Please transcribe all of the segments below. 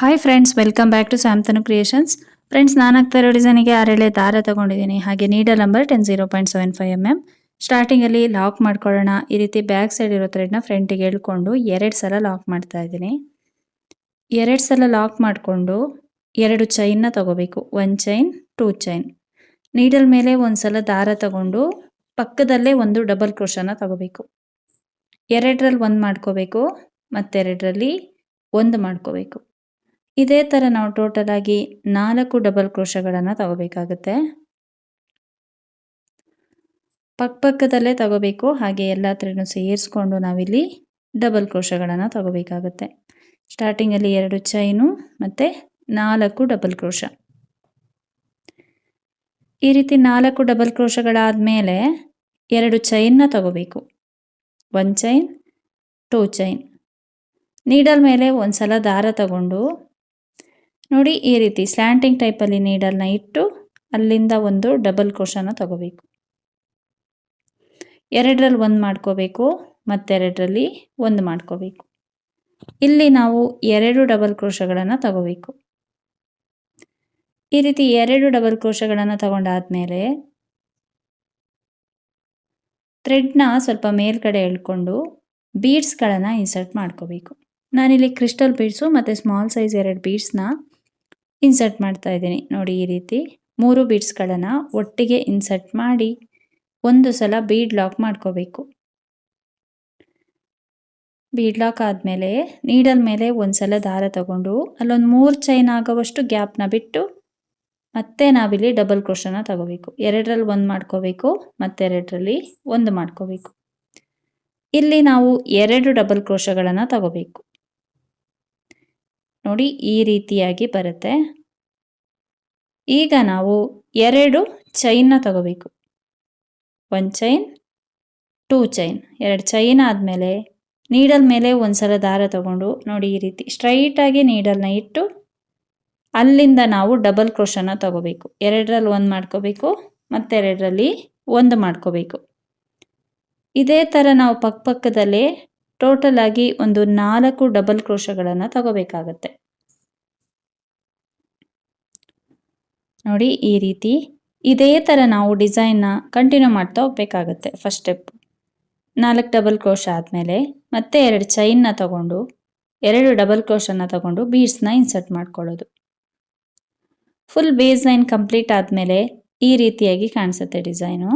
Hi friends welcome back to ಸ್ಯಾಮ್ತನು creations friends ನಾನು ಆಗ್ತಾ ಇರೋ ಡಿಸೈನಿಗೆ ಆರೇಳೆ ದಾರ ತಗೊಂಡಿದ್ದೀನಿ. ಹಾಗೆ needle number ten zero point seven five M M ಸ್ಟಾರ್ಟಿಂಗಲ್ಲಿ ಲಾಕ್ ಮಾಡ್ಕೊಳ್ಳೋಣ. ಈ ರೀತಿ ಬ್ಯಾಕ್ ಸೈಡ್ ಇರೋ ಥ್ರೆಡ್ನ ಫ್ರಂಟಿಗೆ ಎಳ್ಕೊಂಡು ಎರಡು ಸಲ ಲಾಕ್ ಮಾಡ್ತಾ ಇದ್ದೀನಿ. ಎರಡು ಸಲ ಲಾಕ್ ಮಾಡಿಕೊಂಡು ಎರಡು ಚೈನ್ನ ತಗೋಬೇಕು. One chain two chain needle ಮೇಲೆ ಒಂದು ಸಲ ದಾರ ತಗೊಂಡು ಪಕ್ಕದಲ್ಲೇ ಒಂದು ಡಬಲ್ ಕ್ರೋಶನ ತಗೋಬೇಕು. ಎರಡರಲ್ಲಿ ಒಂದು ಮಾಡ್ಕೋಬೇಕು, ಮತ್ತೆರಡರಲ್ಲಿ ಒಂದು ಮಾಡ್ಕೋಬೇಕು. ಇದೇ ಥರ ನಾವು ಟೋಟಲ್ ಆಗಿ ನಾಲ್ಕು ಡಬಲ್ ಕ್ರೋಶಗಳನ್ನು ತಗೋಬೇಕಾಗುತ್ತೆ. ಪಕ್ಕಪಕ್ಕದಲ್ಲೇ ತಗೋಬೇಕು. ಹಾಗೆ ಎಲ್ಲ ಥರನು ಸೇರಿಸ್ಕೊಂಡು ನಾವಿಲ್ಲಿ ಡಬಲ್ ಕ್ರೋಶಗಳನ್ನು ತಗೋಬೇಕಾಗುತ್ತೆ. ಸ್ಟಾರ್ಟಿಂಗಲ್ಲಿ ಎರಡು ಚೈನು ಮತ್ತು ನಾಲ್ಕು ಡಬಲ್ ಕ್ರೋಶ. ಈ ರೀತಿ ನಾಲ್ಕು ಡಬಲ್ ಕ್ರೋಶಗಳಾದಮೇಲೆ ಎರಡು ಚೈನ್ನ ತಗೋಬೇಕು. One chain two chain needle ಮೇಲೆ ಒಂದು ಸಲ ದಾರ ತಗೊಂಡು ನೋಡಿ ಈ ರೀತಿ ಸ್ಲ್ಯಾಂಟಿಂಗ್ ಟೈಪಲ್ಲಿ ನೀಡಲ್ನ ಇಟ್ಟು ಅಲ್ಲಿಂದ ಒಂದು ಡಬಲ್ ಕ್ರೋಶನ ತಗೋಬೇಕು. ಎರಡರಲ್ಲಿ ಒಂದು ಮಾಡ್ಕೋಬೇಕು, ಮತ್ತೆರಡರಲ್ಲಿ ಒಂದು ಮಾಡ್ಕೋಬೇಕು. ಇಲ್ಲಿ ನಾವು ಎರಡು ಡಬಲ್ ಕ್ರೋಶಗಳನ್ನು ತಗೋಬೇಕು. ಈ ರೀತಿ ಎರಡು ಡಬಲ್ ಕ್ರೋಶಗಳನ್ನು ತಗೊಂಡಾದ್ಮೇಲೆ ಥ್ರೆಡ್ನ ಸ್ವಲ್ಪ ಮೇಲ್ಗಡೆ ಎಳ್ಕೊಂಡು ಬೀಡ್ಸ್ಗಳನ್ನು ಇನ್ಸರ್ಟ್ ಮಾಡ್ಕೋಬೇಕು. ನಾನಿಲ್ಲಿ ಕ್ರಿಸ್ಟಲ್ ಬೀಡ್ಸು ಮತ್ತು ಸ್ಮಾಲ್ ಸೈಜ್ ಎರಡು ಬೀಡ್ಸ್ನ ಇನ್ಸರ್ಟ್ ಮಾಡ್ತಾ ಇದ್ದೀನಿ. ನೋಡಿ ಈ ರೀತಿ ಮೂರು ಬೀಡ್ಸ್ಗಳನ್ನು ಒಟ್ಟಿಗೆ ಇನ್ಸರ್ಟ್ ಮಾಡಿ ಒಂದು ಸಲ ಬೀಡ್ ಲಾಕ್ ಮಾಡ್ಕೋಬೇಕು. ಬೀಡ್ ಲಾಕ್ ಆದಮೇಲೆ ನೀಡಲ್ ಮೇಲೆ ಒಂದು ಸಲ ದಾರ ತಗೊಂಡು ಅಲ್ಲೊಂದು ಮೂರು ಚೈನ್ ಆಗೋವಷ್ಟು ಗ್ಯಾಪ್ನ ಬಿಟ್ಟು ಮತ್ತೆ ನಾವಿಲ್ಲಿ ಡಬಲ್ ಕ್ರೋಶನ ತಗೋಬೇಕು. ಎರಡರಲ್ಲಿ ಒಂದು ಮಾಡ್ಕೋಬೇಕು, ಮತ್ತೆ ಎರಡರಲ್ಲಿ ಒಂದು ಮಾಡ್ಕೋಬೇಕು. ಇಲ್ಲಿ ನಾವು ಎರಡು ಡಬಲ್ ಕ್ರೋಶಗಳನ್ನು ತಗೋಬೇಕು. ನೋಡಿ ಈ ರೀತಿಯಾಗಿ ಬರುತ್ತೆ. ಈಗ ನಾವು ಎರಡು ಚೈನ್ನ ತಗೋಬೇಕು. ಒಂದು ಚೈನ್ ಟೂ ಚೈನ್ ಎರಡು ಚೈನ್ ಆದಮೇಲೆ ನೀಡಲ್ ಮೇಲೆ ಒಂದು ಸಲ ದಾರ ತಗೊಂಡು ನೋಡಿ ಈ ರೀತಿ ಸ್ಟ್ರೈಟಾಗಿ ನೀಡಲ್ನ ಇಟ್ಟು ಅಲ್ಲಿಂದ ನಾವು ಡಬಲ್ ಕ್ರೋಶನ ತಗೋಬೇಕು. ಎರಡರಲ್ಲಿ ಒಂದು ಮಾಡ್ಕೋಬೇಕು, ಮತ್ತೆರಡರಲ್ಲಿ ಒಂದು ಮಾಡ್ಕೋಬೇಕು. ಇದೇ ಥರ ನಾವು ಪಕ್ಕಪಕ್ಕದಲ್ಲೇ ಟೋಟಲ್ ಆಗಿ ಒಂದು ನಾಲ್ಕು ಡಬಲ್ ಕ್ರೋಶಗಳನ್ನು ತಗೋಬೇಕಾಗತ್ತೆ. ನೋಡಿ ಈ ರೀತಿ ಇದೇ ಥರ ನಾವು ಡಿಸೈನ್ನ ಕಂಟಿನ್ಯೂ ಮಾಡ್ತಾ ಹೋಗ್ಬೇಕಾಗತ್ತೆ. ಫಸ್ಟ್ ಸ್ಟೆಪ್ ನಾಲ್ಕು ಡಬಲ್ ಕ್ರೋಶ ಆದಮೇಲೆ ಮತ್ತೆ ಎರಡು ಚೈನ್ನ ತಗೊಂಡು, ಎರಡು ಡಬಲ್ ಕ್ರೋಶನ್ನು ತಗೊಂಡು ಬೀಡ್ಸ್ನ ಇನ್ಸರ್ಟ್ ಮಾಡ್ಕೊಳ್ಳೋದು. ಫುಲ್ ಬೇಸ್ ಲೈನ್ ಕಂಪ್ಲೀಟ್ ಆದಮೇಲೆ ಈ ರೀತಿಯಾಗಿ ಕಾಣಿಸುತ್ತೆ ಡಿಸೈನು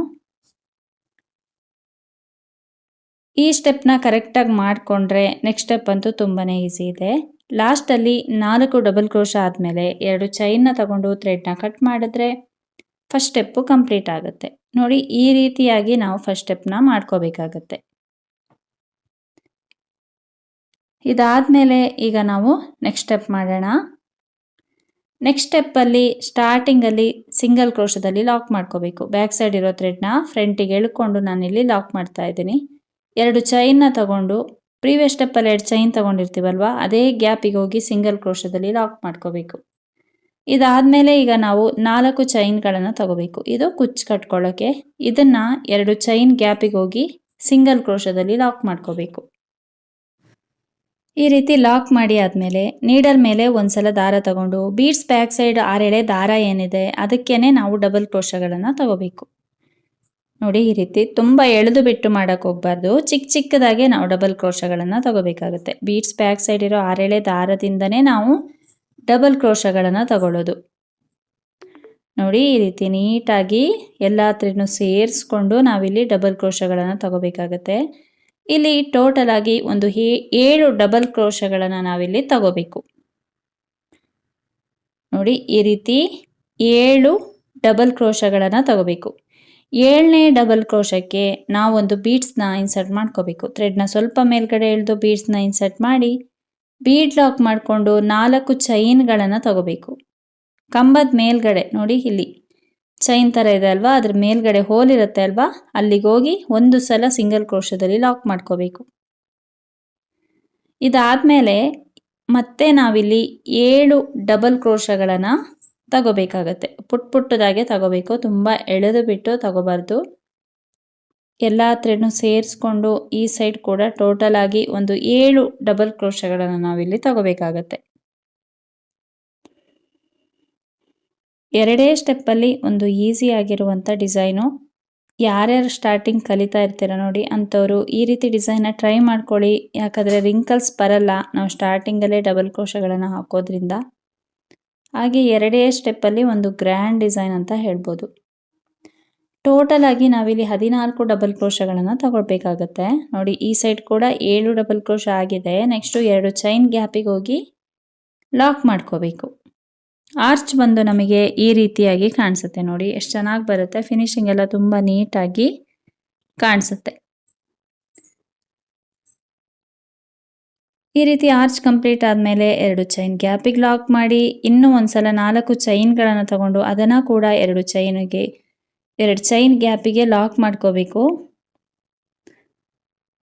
ಈ ಸ್ಟೆಪ್ನ ಕರೆಕ್ಟಾಗಿ ಮಾಡಿಕೊಂಡ್ರೆ ನೆಕ್ಸ್ಟ್ ಸ್ಟೆಪ್ ಅಂತೂ ತುಂಬಾ ಈಸಿ ಇದೆ. ಲಾಸ್ಟಲ್ಲಿ ನಾಲ್ಕು ಡಬಲ್ ಕ್ರೋಶ ಆದಮೇಲೆ ಎರಡು ಚೈನ್ನ ತಗೊಂಡು ಥ್ರೆಡ್ನ ಕಟ್ ಮಾಡಿದ್ರೆ ಫಸ್ಟ್ ಸ್ಟೆಪ್ಪು ಕಂಪ್ಲೀಟ್ ಆಗುತ್ತೆ. ನೋಡಿ, ಈ ರೀತಿಯಾಗಿ ನಾವು ಫಸ್ಟ್ ಸ್ಟೆಪ್ನ ಮಾಡ್ಕೋಬೇಕಾಗತ್ತೆ. ಇದಾದಮೇಲೆ ಈಗ ನಾವು ನೆಕ್ಸ್ಟ್ ಸ್ಟೆಪ್ ಮಾಡೋಣ. ನೆಕ್ಸ್ಟ್ ಸ್ಟೆಪ್ಪಲ್ಲಿ ಸ್ಟಾರ್ಟಿಂಗಲ್ಲಿ ಸಿಂಗಲ್ ಕ್ರೋಶದಲ್ಲಿ ಲಾಕ್ ಮಾಡ್ಕೋಬೇಕು. ಬ್ಯಾಕ್ ಸೈಡ್ ಇರೋ ಥ್ರೆಡ್ನ ಫ್ರಂಟಿಗೆ ಎಳ್ಕೊಂಡು ನಾನಿಲ್ಲಿ ಲಾಕ್ ಮಾಡ್ತಾ ಇದ್ದೀನಿ. ಎರಡು ಚೈನ್ನ ತಗೊಂಡು ಪ್ರೀವಿಯಸ್ ಸ್ಟೆಪ್ಪಲ್ಲಿ ಎರಡು ಚೈನ್ ತೊಗೊಂಡಿರ್ತೀವಲ್ವ, ಅದೇ ಗ್ಯಾಪಿಗೆ ಹೋಗಿ ಸಿಂಗಲ್ ಕ್ರೋಶದಲ್ಲಿ ಲಾಕ್ ಮಾಡ್ಕೋಬೇಕು. ಇದಾದಮೇಲೆ ಈಗ ನಾವು ನಾಲ್ಕು ಚೈನ್ಗಳನ್ನು ತಗೋಬೇಕು. ಇದು ಕುಚ್ಚು ಕಟ್ಕೊಳ್ಳೋಕ್ಕೆ ಇದನ್ನು ಎರಡು ಚೈನ್ ಗ್ಯಾಪಿಗೆ ಹೋಗಿ ಸಿಂಗಲ್ ಕ್ರೋಶದಲ್ಲಿ ಲಾಕ್ ಮಾಡ್ಕೋಬೇಕು. ಈ ರೀತಿ ಲಾಕ್ ಮಾಡಿ ಆದಮೇಲೆ ನೀಡಲ್ ಮೇಲೆ ಒಂದ್ಸಲ ದಾರ ತಗೊಂಡು ಬೀಡ್ಸ್ ಬ್ಯಾಕ್ ಸೈಡ್ ಆರೆಳೆ ದಾರ ಏನಿದೆ ಅದಕ್ಕೇನೆ ನಾವು ಡಬಲ್ ಕ್ರೋಶಗಳನ್ನು ತಗೋಬೇಕು. ನೋಡಿ ಈ ರೀತಿ ತುಂಬ ಎಳೆದು ಬಿಟ್ಟು ಮಾಡೋಕೆ ಹೋಗ್ಬಾರ್ದು. ಚಿಕ್ಕ ಚಿಕ್ಕದಾಗೆ ನಾವು ಡಬಲ್ ಕ್ರೋಶಗಳನ್ನು ತಗೋಬೇಕಾಗುತ್ತೆ. ಬೀಡ್ಸ್ ಬ್ಯಾಕ್ ಸೈಡ್ ಇರೋ ಆರೆಳೆ ದಾರದಿಂದನೇ ನಾವು ಡಬಲ್ ಕ್ರೋಶಗಳನ್ನು ತಗೊಳ್ಳೋದು. ನೋಡಿ ಈ ರೀತಿ ನೀಟಾಗಿ ಎಲ್ಲ ಹತ್ರನೂ ಸೇರಿಸ್ಕೊಂಡು ನಾವಿಲ್ಲಿ ಡಬಲ್ ಕ್ರೋಶಗಳನ್ನು ತಗೋಬೇಕಾಗತ್ತೆ. ಇಲ್ಲಿ ಟೋಟಲ್ ಆಗಿ ಒಂದು ಏಳು ಡಬಲ್ ಕ್ರೋಶಗಳನ್ನು ನಾವಿಲ್ಲಿ ತಗೋಬೇಕು. ನೋಡಿ ಈ ರೀತಿ ಏಳು ಡಬಲ್ ಕ್ರೋಶಗಳನ್ನು ತಗೋಬೇಕು. ಏಳನೇ ಡಬಲ್ ಕ್ರೋಶಕ್ಕೆ ನಾವೊಂದು ಬೀಡ್ಸ್ನ ಇನ್ಸರ್ಟ್ ಮಾಡ್ಕೋಬೇಕು. ಥ್ರೆಡ್ನ ಸ್ವಲ್ಪ ಮೇಲ್ಗಡೆ ಎಳೆದು ಬೀಡ್ಸ್ನ ಇನ್ಸರ್ಟ್ ಮಾಡಿ ಬೀಡ್ ಲಾಕ್ ಮಾಡಿಕೊಂಡು ನಾಲ್ಕು ಚೈನ್ಗಳನ್ನು ತಗೋಬೇಕು. ಕಂಬದ ಮೇಲ್ಗಡೆ, ನೋಡಿ ಇಲ್ಲಿ. ಚೈನ್ ಥರ ಇದೆ ಅಲ್ವಾ? ಅದ್ರ ಮೇಲ್ಗಡೆ ಹೋಲ್ ಇರುತ್ತೆ ಅಲ್ವಾ? ಅಲ್ಲಿಗೆ ಹೋಗಿ ಒಂದು ಸಲ ಸಿಂಗಲ್ ಕ್ರೋಶದಲ್ಲಿ ಲಾಕ್ ಮಾಡ್ಕೋಬೇಕು. ಇದಾದಮೇಲೆ ಮತ್ತೆ ನಾವಿಲ್ಲಿ ಏಳು ಡಬಲ್ ಕ್ರೋಶಗಳನ್ನು ತಗೋಬೇಕಾಗತ್ತೆ. ಪುಟ್ ಪುಟ್ಟದಾಗೆ ತಗೋಬೇಕು. ತುಂಬ ಎಳೆದು ಬಿಟ್ಟು ತಗೋಬಾರ್ದು. ಎಲ್ಲ ಹತ್ರನು ಸೇರಿಸ್ಕೊಂಡು ಈ ಸೈಡ್ ಕೂಡ ಟೋಟಲ್ ಆಗಿ ಒಂದು ಏಳು ಡಬಲ್ ಕ್ರೋಶಗಳನ್ನು ನಾವಿಲ್ಲಿ ತಗೋಬೇಕಾಗತ್ತೆ. ಎರಡೇ ಸ್ಟೆಪ್ಪಲ್ಲಿ ಒಂದು ಈಸಿ ಆಗಿರುವಂಥ ಡಿಸೈನು. ಯಾರ್ಯಾರು ಸ್ಟಾರ್ಟಿಂಗ್ ಕಲಿತಾ ಇರ್ತೀರ ನೋಡಿ, ಅಂಥವ್ರು ಈ ರೀತಿ ಡಿಸೈನ್ನ ಟ್ರೈ ಮಾಡ್ಕೊಳ್ಳಿ. ಯಾಕಂದರೆ ರಿಂಕಲ್ಸ್ ಬರಲ್ಲ. ನಾವು ಸ್ಟಾರ್ಟಿಂಗಲ್ಲೇ ಡಬಲ್ ಕ್ರೋಶಗಳನ್ನು ಹಾಕೋದ್ರಿಂದ. ಹಾಗೆ ಎರಡೇ ಸ್ಟೆಪ್ಪಲ್ಲಿ ಒಂದು ಗ್ರ್ಯಾಂಡ್ ಡಿಸೈನ್ ಅಂತ ಹೇಳ್ಬೋದು. ಟೋಟಲ್ ಆಗಿ ನಾವಿಲ್ಲಿ ಹದಿನಾಲ್ಕು ಡಬಲ್ ಕ್ರೋಶಗಳನ್ನು ತಗೊಳ್ಬೇಕಾಗತ್ತೆ. ನೋಡಿ, ಈ ಸೈಡ್ ಕೂಡ ಏಳು ಡಬಲ್ ಕ್ರೋಶ ಆಗಿದೆ. ನೆಕ್ಸ್ಟು ಎರಡು ಚೈನ್ ಗ್ಯಾಪಿಗೆ ಹೋಗಿ ಲಾಕ್ ಮಾಡ್ಕೋಬೇಕು. ಆರ್ಚ್ ಬಂದು ನಮಗೆ ಈ ರೀತಿಯಾಗಿ ಕಾಣಿಸುತ್ತೆ ನೋಡಿ. ಎಷ್ಟು ಚೆನ್ನಾಗಿ ಬರುತ್ತೆ. ಫಿನಿಶಿಂಗ್ ಎಲ್ಲ ತುಂಬ ನೀಟಾಗಿ ಕಾಣಿಸುತ್ತೆ. ಈ ರೀತಿ ಆರ್ಚ್ ಕಂಪ್ಲೀಟ್ ಆದಮೇಲೆ ಎರಡು ಚೈನ್ ಗ್ಯಾಪಿಗೆ ಲಾಕ್ ಮಾಡಿ ಇನ್ನೂ ಒಂದ್ಸಲ ನಾಲ್ಕು ಚೈನ್ಗಳನ್ನು ತಗೊಂಡು ಅದನ್ನು ಕೂಡ ಎರಡು ಚೈನಿಗೆ ಎರಡು ಚೈನ್ ಗ್ಯಾಪಿಗೆ ಲಾಕ್ ಮಾಡ್ಕೋಬೇಕು.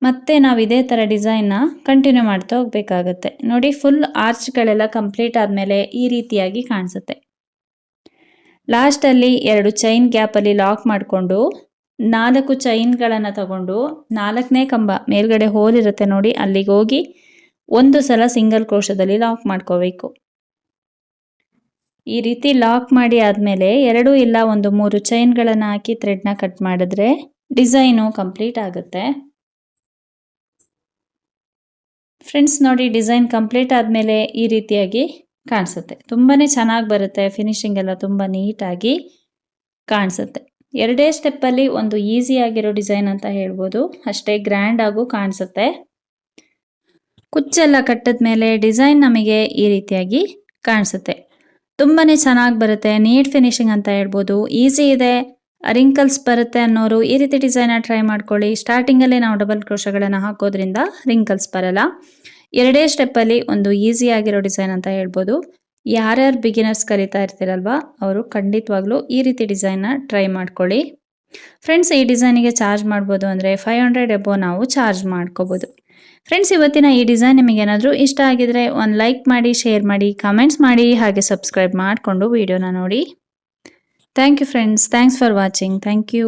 ಮತ್ತೆ ನಾವು ಇದೇ ಥರ ಡಿಸೈನ್ನ ಕಂಟಿನ್ಯೂ ಮಾಡ್ತಾ ಹೋಗ್ಬೇಕಾಗತ್ತೆ. ನೋಡಿ ಫುಲ್ ಆರ್ಚ್ಗಳೆಲ್ಲ ಕಂಪ್ಲೀಟ್ ಆದಮೇಲೆ ಈ ರೀತಿಯಾಗಿ ಕಾಣಿಸುತ್ತೆ. ಲಾಸ್ಟಲ್ಲಿ ಎರಡು ಚೈನ್ ಗ್ಯಾಪಲ್ಲಿ ಲಾಕ್ ಮಾಡಿಕೊಂಡು ನಾಲ್ಕು ಚೈನ್ಗಳನ್ನು ತಗೊಂಡು ನಾಲ್ಕನೇ ಕಂಬ ಮೇಲ್ಗಡೆ ಹೋಲ್ ಇರುತ್ತೆ ನೋಡಿ ಅಲ್ಲಿಗೆ ಹೋಗಿ ಒಂದು ಸಲ ಸಿಂಗಲ್ ಕ್ರೋಶದಲ್ಲಿ ಲಾಕ್ ಮಾಡ್ಕೋಬೇಕು. ಈ ರೀತಿ ಲಾಕ್ ಮಾಡಿ ಆದಮೇಲೆ ಎರಡು ಇಲ್ಲ ಒಂದು ಮೂರು ಚೈನ್ಗಳನ್ನು ಹಾಕಿ ಥ್ರೆಡ್ನ ಕಟ್ ಮಾಡಿದ್ರೆ ಡಿಸೈನು ಕಂಪ್ಲೀಟ್ ಆಗುತ್ತೆ. ಫ್ರೆಂಡ್ಸ್, ನೋಡಿ ಡಿಸೈನ್ ಕಂಪ್ಲೀಟ್ ಆದಮೇಲೆ ಈ ರೀತಿಯಾಗಿ ಕಾಣಿಸುತ್ತೆ. ತುಂಬಾ ಚೆನ್ನಾಗಿ ಬರುತ್ತೆ, ಫಿನಿಶಿಂಗ್ ಎಲ್ಲ ತುಂಬ ನೀಟಾಗಿ ಕಾಣಿಸುತ್ತೆ. ಎರಡೇ ಸ್ಟೆಪ್ಪಲ್ಲಿ ಒಂದು ಈಸಿ ಆಗಿರೋ ಡಿಸೈನ್ ಅಂತ ಹೇಳ್ಬೋದು. ಅಷ್ಟೇ ಗ್ರ್ಯಾಂಡ್ ಆಗೂ ಕಾಣಿಸುತ್ತೆ. ಕುಚ್ಚೆಲ್ಲ ಕಟ್ಟಿದ ಮೇಲೆ ಡಿಸೈನ್ ನಮಗೆ ಈ ರೀತಿಯಾಗಿ ಕಾಣಿಸುತ್ತೆ. ತುಂಬಾ ಚೆನ್ನಾಗಿ ಬರುತ್ತೆ, ನೀಟ್ ಫಿನಿಶಿಂಗ್ ಅಂತ ಹೇಳ್ಬೋದು. ಈಸಿ ಇದೆ, ರಿಂಕಲ್ಸ್ ಬರುತ್ತೆ ಅನ್ನೋರು ಈ ರೀತಿ ಡಿಸೈನ ಟ್ರೈ ಮಾಡ್ಕೊಳ್ಳಿ. ಸ್ಟಾರ್ಟಿಂಗಲ್ಲೇ ನಾವು ಡಬಲ್ ಕ್ರೋಶಗಳನ್ನು ಹಾಕೋದ್ರಿಂದ ರಿಂಕಲ್ಸ್ ಬರಲ್ಲ. ಎರಡೇ ಸ್ಟೆಪ್ಪಲ್ಲಿ ಒಂದು ಈಸಿ ಆಗಿರೋ ಡಿಸೈನ್ ಅಂತ ಹೇಳ್ಬೋದು. ಯಾರ್ಯಾರು ಬಿಗಿನರ್ಸ್ ಕಲಿತಾ ಇರ್ತೀರಲ್ವ, ಅವರು ಖಂಡಿತವಾಗ್ಲೂ ಈ ರೀತಿ ಡಿಸೈನ್ನ ಟ್ರೈ ಮಾಡ್ಕೊಳ್ಳಿ. ಫ್ರೆಂಡ್ಸ್ ಈ ಡಿಸೈನಿಗೆ ಚಾರ್ಜ್ ಮಾಡ್ಬೋದು ಅಂದರೆ ಫೈವ್ ಹಂಡ್ರೆಡ್ ಎಬೋ ನಾವು ಚಾರ್ಜ್ ಮಾಡ್ಕೋಬೋದು. ಫ್ರೆಂಡ್ಸ್ ಇವತ್ತಿನ ಈ ಡಿಸೈನ್ ನಿಮಗೇನಾದರೂ ಇಷ್ಟ ಆಗಿದ್ರೆ ಒಂದು ಲೈಕ್ ಮಾಡಿ ಶೇರ್ ಮಾಡಿ ಕಮೆಂಟ್ಸ್ ಮಾಡಿ, ಹಾಗೆ ಸಬ್ಸ್ಕ್ರೈಬ್ ಮಾಡಿಕೊಂಡು ವಿಡಿಯೋನ ನೋಡಿ. Thank you friends thanks for watching thank you